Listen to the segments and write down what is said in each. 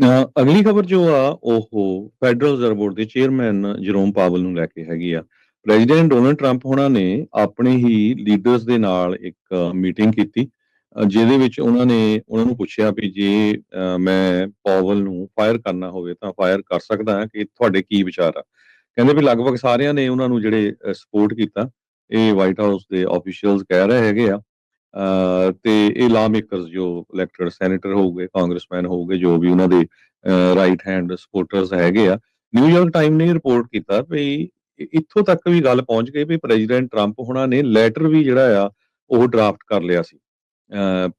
ਅਗਲੀ ਖਬਰ ਜੋ ਆ ਉਹ ਫੈਡਰਲ ਰਿਜ਼ਰਵ ਬੋਰਡ ਦੇ ਚੇਅਰਮੈਨ ਜਰੋਮ ਪਾਵਲ ਨੂੰ ਲੈ ਕੇ ਹੈਗੀ ਆ। ਪ੍ਰੈਜ਼ੀਡੈਂਟ ਡੋਨਲਡ ਟਰੰਪ ਹੋਣਾ ਨੇ ਆਪਣੇ ਹੀ ਲੀਡਰਸ ਦੇ ਨਾਲ ਇੱਕ ਮੀਟਿੰਗ ਕੀਤੀ ਜਿਹਦੇ ਵਿੱਚ ਉਹਨਾਂ ਨੇ ਉਹਨਾਂ ਨੂੰ ਪੁੱਛਿਆ ਵੀ ਜੇ ਅ, ਮੈਂ ਪਾਵਲ ਨੂੰ ਫਾਇਰ ਕਰਨਾ ਹੋਵੇ ਤਾਂ ਫਾਇਰ ਕਰ ਸਕਦਾ ਹਾਂ ਕਿ ਤੁਹਾਡੇ ਕੀ ਵਿਚਾਰ ਆ? ਕਹਿੰਦੇ ਵੀ ਲਗਭਗ ਸਾਰਿਆਂ ਨੇ ਉਹਨਾਂ ਨੂੰ ਜਿਹੜੇ ਸਪੋਰਟ ਕੀਤਾ ਇਹ ਵਾਈਟ ਹਾਊਸ ਦੇ ਆਫੀਸ਼ੀਅਲਸ ਕਹਿ ਰਹੇ ਹੈਗੇ ਆ। ਤੇ ਇਹ ਲਾ ਮੇਕਰਸ ਜੋ ਇਲੈਕਟਡ ਸੈਨੇਟਰ ਹੋਊਗੇ ਕਾਂਗਰਸਮੈਨ ਹੋਊਗੇ ਜੋ ਵੀ ਉਹਨਾਂ ਦੇ ਰਾਈਟ ਹੈਂਡ ਸਪੋਰਟਰਸ ਹੈਗੇ ਆ ਨਿਊਯਾਰਕ ਟਾਈਮ ਨੇ ਰਿਪੋਰਟ ਕੀਤਾ ਵੀ ਇੱਥੋਂ ਤੱਕ ਵੀ ਗੱਲ ਪਹੁੰਚ ਗਈ ਵੀ ਪ੍ਰੈਜ਼ੀਡੈਂਟ ਟਰੰਪ ਹੁਣਾਂ ਨੇ ਲੈਟਰ ਵੀ ਜਿਹੜਾ ਆ ਉਹ ਡਰਾਫਟ ਕਰ ਲਿਆ ਸੀ।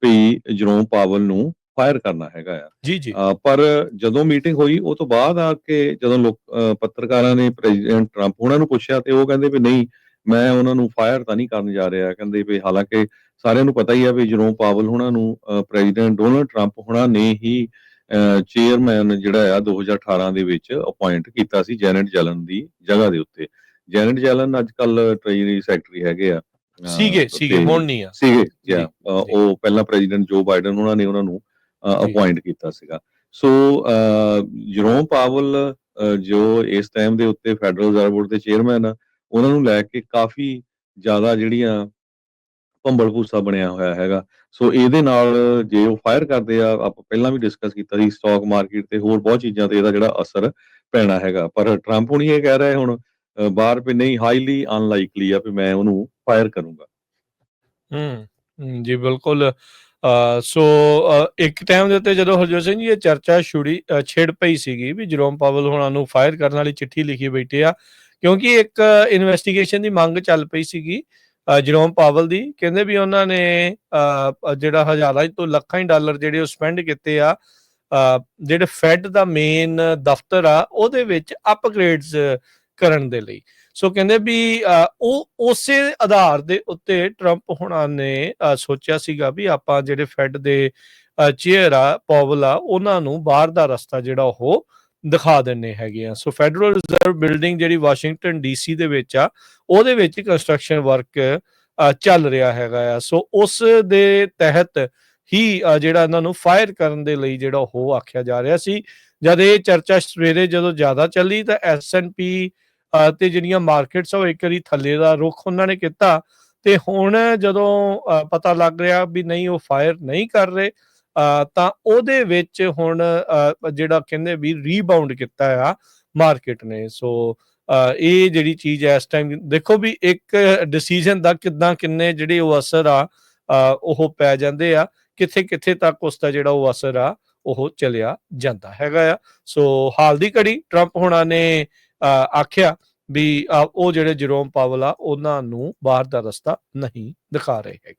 ਵੀ ਜਰੋਮ ਪਾਵਲ ਨੂੰ ਫਾਇਰ ਕਰਨਾ ਹੈਗਾ ਆ। ਜੀ ਜੀ। ਪਰ ਜਦੋਂ ਮੀਟਿੰਗ ਹੋਈ ਉਹ ਤੋਂ ਬਾਅਦ ਆ ਕੇ ਜਦੋਂ ਲੋਕ ਪੱਤਰਕਾਰਾਂ ਨੇ ਪ੍ਰੈਜ਼ੀਡੈਂਟ ਟਰੰਪ ਉਹਨਾਂ ਨੂੰ ਪੁੱਛਿਆ ਤੇ ਉਹ ਕਹਿੰਦੇ ਵੀ ਨਹੀਂ ਮੈਂ ਉਹਨਾਂ ਨੂੰ ਫਾਇਰ ਤਾਂ ਨਹੀਂ ਕਰਨ ਜਾ ਰਿਹਾ ਕਹਿੰਦੇ ਵੀ ਹਾਲਾਂਕਿ ਸਾਰਿਆਂ ਨੂੰ ਪਤਾ ਹੀ ਆ ਵੀ ਜਰੋਮ ਪਾਵਲ ਹੁਣਾਂ ਨੂੰ ਪ੍ਰੈਜ਼ੀਡੈਂਟ ਡੋਨਲਡ ਟਰੰਪ ਹੁਣਾਂ ਨੇ ਹੀ ਚੇਅਰਮੈਨ ਜਿਹੜਾ ਆ 2018 ਦੇ ਵਿੱਚ ਅਪਾਇੰਟ ਕੀਤਾ ਸੀ ਜੈਨਟ ਜੈਲਨ ਦੀ ਜਗ੍ਹਾ ਦੇ ਉੱਤੇ। ਜੈਨਟ ਜੈਲਨ ਅੱਜ ਕੱਲ ਟ੍ਰੇਜਰੀ ਸੈਕਟਰੀ ਹੈਗੇ ਆ। ਸੀਗੇ ਸੀਗੇ ਹੁਣ ਨਹੀਂ ਆ। ਸੀਗੇ ਉਹ ਪਹਿਲਾਂ ਪ੍ਰੈਜ਼ੀਡੈਂਟ ਜੋ ਬਾਈਡਨ ਉਹਨਾਂ ਨੇ ਉਹਨਾਂ ਨੂੰ। ਅਪਾਇੰਟ ਕੀਤਾ ਸੀਗਾ। ਸੋ ਜਰੋਮ ਪਾਵਲ ਜੋ ਇਸ ਟਾਈਮ ਦੇ ਉੱਤੇ ਫੈਡਰਲ ਰਿਜ਼ਰਵ ਬੋਰਡ ਦੇ ਚੇਅਰਮੈਨ ਆ ਉਹਨਾਂ ਨੂੰ ਲੈ ਕੇ ਕਾਫੀ ਜ਼ਿਆਦਾ ਜਿਹੜੀਆਂ ਭੰਬਲ ਭੂਸਾ ਬਣਿਆ ਹੋਇਆ ਹੈਗਾ। ਸੋ ਇਹਦੇ ਨਾਲ ਜੇ ਉਹ ਫਾਇਰ ਕਰਦੇ ਆ, ਆਪਾਂ ਪਹਿਲਾਂ ਵੀ ਡਿਸਕਸ ਕੀਤਾ ਸੀ ਸਟਾਕ ਮਾਰਕੀਟ ਤੇ ਹੋਰ ਬਹੁਤ ਚੀਜ਼ਾਂ ਤੇ ਇਹਦਾ ਜਿਹੜਾ ਅਸਰ ਪੈਣਾ ਹੈਗਾ। ਪਰ ਟਰੰਪ ਹੁਣੀ ਇਹ ਕਹਿ ਰਹੇ ਹੁਣ ਬਾਹਰ ਵੀ ਨਹੀਂ ਹਾਈਲੀ ਅਨਲਾਈਕਲੀ ਆ ਵੀ ਮੈਂ ਉਹਨੂੰ ਫਾਇਰ ਕਰੂੰਗਾ। ਹੂੰ ਜੀ ਬਿਲਕੁਲ। ਸੋ ਇੱਕ ਟਾਈਮ ਦੇ ਉੱਤੇ ਜਦੋਂ ਹਰਜੋਤ ਸਿੰਘ ਜੀ ਇਹ ਚਰਚਾ ਛੁੜੀ ਛੇੜ ਪਈ ਸੀਗੀ ਵੀ ਜਰੋਮ ਪਾਵਲ ਹੁਣਾਂ ਨੂੰ ਫਾਇਰ ਕਰਨ ਵਾਲੀ ਚਿੱਠੀ ਲਿਖੀ ਬੈਠੇ ਆ ਕਿਉਂਕਿ ਇੱਕ ਇਨਵੈਸਟੀਗੇਸ਼ਨ ਦੀ ਮੰਗ ਚੱਲ ਪਈ ਸੀਗੀ ਜਰੋਮ ਪਾਵਲ ਦੀ। ਕਹਿੰਦੇ ਵੀ ਉਹਨਾਂ ਨੇ ਜਿਹੜਾ ਹਜ਼ਾਰਾਂ ਤੋਂ ਲੱਖਾਂ ਹੀ ਡਾਲਰ ਜਿਹੜੇ ਉਹ ਸਪੈਂਡ ਕੀਤੇ ਆ ਜਿਹੜੇ ਫੈਡ ਦਾ ਮੇਨ ਦਫ਼ਤਰ ਆ, ਉਹਦੇ ਵਿੱਚ ਅਪਗ੍ਰੇਡਸ ਕਰਨ ਦੇ ਲਈ। ਸੋ ਕਹਿੰਦੇ ਵੀ ਉਹ ਉਸੇ ਆਧਾਰ ਦੇ ਉੱਤੇ ਟਰੰਪ ਹੁਣਾਂ ਨੇ ਸੋਚਿਆ ਸੀਗਾ ਵੀ ਆਪਾਂ ਜਿਹੜੇ ਫੈਡ ਦੇ ਚੇਅਰ ਆ, ਪਾਵਲ ਆ, ਉਹਨਾਂ ਨੂੰ ਬਾਹਰ ਦਾ ਰਸਤਾ ਜਿਹੜਾ ਉਹ ਦਿਖਾ ਦਿੰਨੇ ਹੈਗੇ ਆ। ਸੋ ਫੈਡਰਲ ਰਿਜ਼ਰਵ ਬਿਲਡਿੰਗ ਜਿਹੜੀ ਵਾਸ਼ਿੰਗਟਨ ਡੀਸੀ ਦੇ ਵਿੱਚ ਆ ਉਹਦੇ ਵਿੱਚ ਕੰਸਟਰਕਸ਼ਨ ਵਰਕ ਚੱਲ ਰਿਹਾ ਹੈਗਾ ਆ। ਸੋ ਉਸ ਦੇ ਤਹਿਤ ਹੀ ਜਿਹੜਾ ਇਹਨਾਂ ਨੂੰ ਫਾਇਰ ਕਰਨ ਦੇ ਲਈ ਜਿਹੜਾ ਉਹ ਆਖਿਆ ਜਾ ਰਿਹਾ ਸੀ। ਜਦ ਇਹ ਚਰਚਾ ਸਵੇਰੇ ਜਦੋਂ ਜ਼ਿਆਦਾ ਚੱਲੀ ਤਾਂ ਐਸਐਨਪੀ ਅ, ਤੇ ਜਿਹੜੀਆਂ ਮਾਰਕੀਟਸ ਉਹ ਇੱਕ ਵਾਰੀ ਥੱਲੇ ਦਾ ਰੁਖ ਉਹਨਾਂ ਨੇ ਕੀਤਾ। ਤੇ ਹੁਣ ਜਦੋਂ ਪਤਾ ਲੱਗ ਰਿਹਾ ਵੀ ਨਹੀਂ ਉਹ ਫਾਇਰ ਨਹੀਂ ਕਰ ਰਹੇ ਤਾਂ ਉਹਦੇ ਵਿੱਚ ਹੁਣ ਜਿਹੜਾ ਕਹਿੰਦੇ ਵੀ ਰੀਬਾਉਂਡ ਕੀਤਾ ਆ ਮਾਰਕੀਟ ਨੇ। ਸੋ ਇਹ ਜਿਹੜੀ ਚੀਜ਼ ਹੈ ਇਸ ਟਾਈਮ ਦੇਖੋ ਵੀ ਇੱਕ ਡਿਸੀਜਨ ਦਾ ਕਿਦਾਂ ਕਿੰਨੇ ਜਿਹੜੇ ਉਹ ਅਸਰ ਆ ਉਹ ਪੈ ਜਾਂਦੇ ਆ ਕਿੱਥੇ ਕਿੱਥੇ ਤੱਕ ਉਸ ਦਾ ਜਿਹੜਾ ਉਹ ਅਸਰ ਆ, ਉਹ ਚਲਿਆ ਜਾਂਦਾ ਹੈਗਾ ਆ। ਸੋ ਹਾਲ ਦੀ ਘੜੀ ਟਰੰਪ ਹੁਣਾਂ ਨੇ ਆਖਿਆ ਵੀ ਉਹ ਜਿਹੜੇ ਜਰੋਮ ਪਾਵਲ ਆ, ਉਹਨਾਂ ਨੂੰ ਬਾਹਰ ਦਾ ਰਸਤਾ ਨਹੀਂ ਦਿਖਾ ਰਹੇ ਹੈਗੇ।